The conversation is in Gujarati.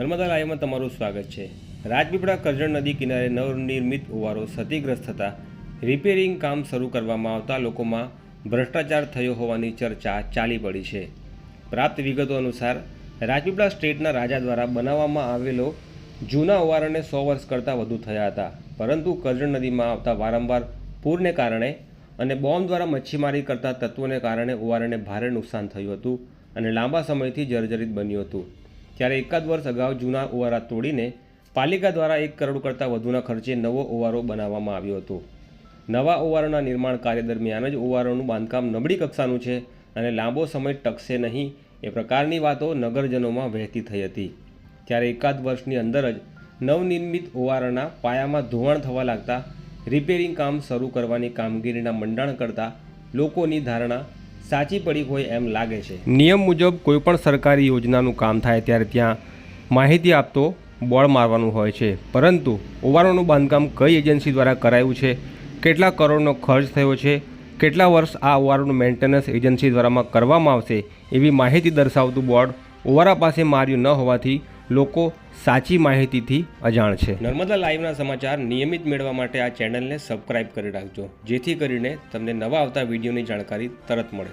નર્મદા લાઈવમાં તમારું સ્વાગત છે. રાજપીપળા કરજણ નદી કિનારે નવનિર્મિત ઓવારો ક્ષતિગ્રસ્ત થતાં રિપેરિંગ કામ શરૂ કરવામાં આવતા લોકોમાં ભ્રષ્ટાચાર થયો હોવાની ચર્ચા ચાલી પડી છે. પ્રાપ્ત વિગતો અનુસાર, રાજપીપળા સ્ટેટના રાજા દ્વારા બનાવવામાં આવેલો જૂના ઓવારને સો વર્ષ કરતાં વધુ થયા હતા. પરંતુ કરજણ નદીમાં આવતા વારંવાર પૂરને કારણે અને બોમ્બ દ્વારા મચ્છીમારી કરતા તત્વોને કારણે ઓવારને ભારે નુકસાન થયું હતું અને લાંબા સમયથી જર્જરિત બન્યું હતું. ત્યારે એકાદ વર્ષ અગાઉ જૂના ઓવારા તોડીને પાલિકા દ્વારા એક કરોડ કરતાં વધુના ખર્ચે નવો ઓવારો બનાવવામાં આવ્યો હતો. નવા ઓવારોના નિર્માણ કાર્ય દરમિયાન જ ઓવારોનું બાંધકામ નબળી કક્ષાનું છે અને લાંબો સમય ટકશે નહીં એ પ્રકારની વાતો નગરજનોમાં વહેતી થઈ હતી. ત્યારે એકાદ વર્ષની અંદર જ નવનિર્મિત ઓવારાના પાયામાં ધોવાણ થવા લાગતા રિપેરિંગ કામ શરૂ કરવાની કામગીરીના મંડાણ કરતા લોકોની ધારણા સાચી પડી હોય એમ લાગે છે. નિયમ મુજબ કોઈપણ સરકારી યોજનાનું કામ થાય ત્યારે ત્યાં માહિતી આપતો બોર્ડ મારવાનું હોય છે. પરંતુ ઓવારોનું બાંધકામ કઈ એજન્સી દ્વારા કરાયું છે? કેટલા કરોડનો ખર્ચ થયો છે? કેટલા વર્ષ આ ઓવારોનું મેન્ટેનન્સ એજન્સી દ્વારામાં કરવામાં આવશે? એવી માહિતી દર્શાવતું બોર્ડ ઓવારા પાસે માર્યું ન હોવાથી લોકો સાચી માહિતીથી અજાણ છે. નર્મદા લાઈવના સમાચાર નિયમિત મેળવવા માટે આ ચેનલને સબસ્ક્રાઇબ કરી રાખજો. જેથી કરીને તમને નવા આવતા વિડીયોની જાણકારી તરત મળે.